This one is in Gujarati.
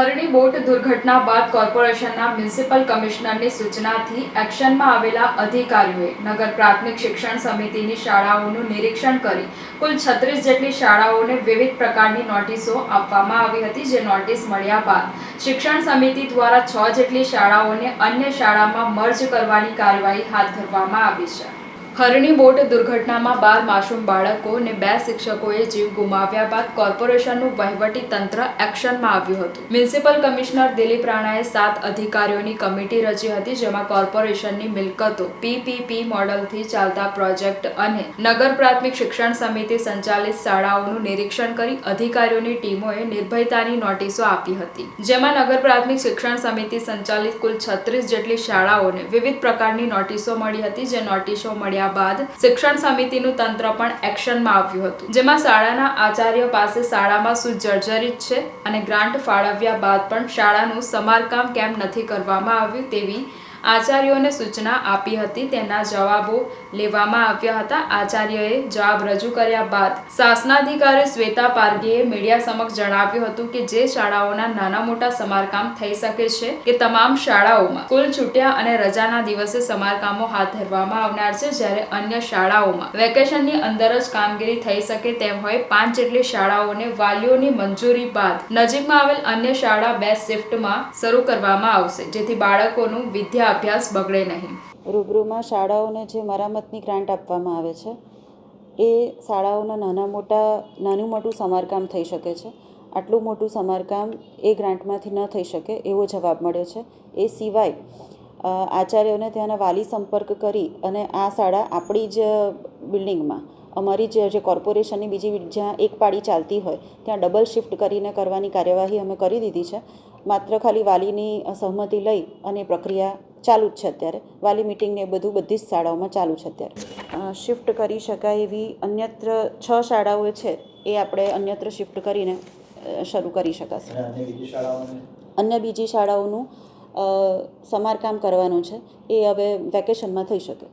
હરણી બોટ દુર્ઘટના બાદ કોર્પોરેશનના મ્યુનિસિપલ કમિશનરની સૂચનાથી એક્શનમાં આવેલા અધિકારીઓએ નગર પ્રાથમિક શિક્ષણ સમિતિની શાળાઓનું નિરીક્ષણ કરી કુલ છત્રીસ જેટલી શાળાઓને વિવિધ પ્રકારની નોટિસો આપવામાં આવી હતી જે નોટિસ મળ્યા બાદ શિક્ષણ સમિતિ દ્વારા છ જેટલી શાળાઓને અન્ય શાળામાં મર્જ કરવાની કાર્યવાહી હાથ ધરવામાં આવી છે. હરણી બોટ દુર્ઘટનામાં બાર માસૂમ બાળકો અને બે શિક્ષકોએ જીવ ગુમાવ્યા બાદ કોર્પોરેશનનું વહીવટી તંત્ર એક્શનમાં આવ્યું હતું. મ્યુનિસિપલ કમિશનર દિલીપ રાણાએ સાત અધિકારીઓની કમિટી રચી હતી, જેમાં કોર્પોરેશનની મિલકતો પીપીપી મોડલથી ચાલતા પ્રોજેક્ટ અને નગર પ્રાથમિક શિક્ષણ સમિતિ સંચાલિત શાળાઓનું નિરીક્ષણ કરી અધિકારીઓની ટીમોએ નિર્ભયતાની નોટિસો આપી હતી. જેમાં નગર પ્રાથમિક શિક્ષણ સમિતિ સંચાલિત કુલ છત્રીસ જેટલી શાળાઓને વિવિધ પ્રકારની નોટિસો મળી હતી, જે નોટિસો મળ્યા બાદ શિક્ષણ સમિતિનું તંત્ર પણ એક્શનમાં આવ્યું હતું. જેમાં શાળાના આચાર્ય પાસે શાળામાં શું જર્જરિત છે અને ગ્રાન્ટ ફાળવ્યા બાદ પણ શાળાનું સમારકામ કેમ નથી કરવામાં આવ્યું તેવી આચાર્યોને સૂચના આપી હતી. તેના જવાબો લેવામાં આવ્યા હતા. આચાર્યએ જવાબ રજૂ કર્યા બાદ શાસનાધિકારી શ્વેતા પારગીએ મીડિયા સમક્ષ જણાવ્યું હતું કે જે શાળાઓના નાના મોટા સમારકામ થઈ શકે છે કે તમામ શાળાઓમાં કુલ છૂટ્યા અને રજાના દિવસે સમારકામો હાથ ધરવામાં આવનાર છે. જ્યારે અન્ય શાળાઓમાં વેકેશનની અંદર જ કામગીરી થઈ શકે તેમ હોય, પાંચ જેટલી શાળાઓને વાલીઓની મંજૂરી બાદ નજીકમાં આવેલ અન્ય શાળા બે શિફ્ટમાં શરૂ કરવામાં આવશે, જેથી બાળકોનું વિદ્યા અભ્યાસ બગડે નહીં. રૂબરૂમાં શાળાઓને જે મરામતની ગ્રાન્ટ આપવામાં આવે છે, એ શાળાઓના નાના મોટા, નાનું મોટું સમારકામ થઈ શકે છે. આટલું મોટું સમારકામ એ ગ્રાન્ટમાંથી ન થઈ શકે એવો જવાબ મળ્યો છે. એ સિવાય આચાર્યોને ત્યાંના વાલી સંપર્ક કરી અને આ શાળા આપણી જ બિલ્ડિંગમાં, અમારી જે કોર્પોરેશનની બીજી જ્યાં એક પાળી ચાલતી હોય, ત્યાં ડબલ શિફ્ટ કરીને કરવાની કાર્યવાહી અમે કરી દીધી છે. માત્ર ખાલી વાલીની સહમતિ લઈ અને પ્રક્રિયા ચાલુ જ છે અત્યારે. વાલી મિટિંગ ને એ બધું બધી જ શાળાઓમાં ચાલુ છે અત્યારે. શિફ્ટ કરી શકાય એવી અન્યત્ર છ શાળાઓ છે એ આપણે અન્યત્ર શિફ્ટ કરીને શરૂ કરી શકાશે. અન્ય બીજી શાળાઓને? અન્ય બીજી શાળાઓનું સમારકામ કરવાનું છે એ હવે વેકેશનમાં થઈ શકે.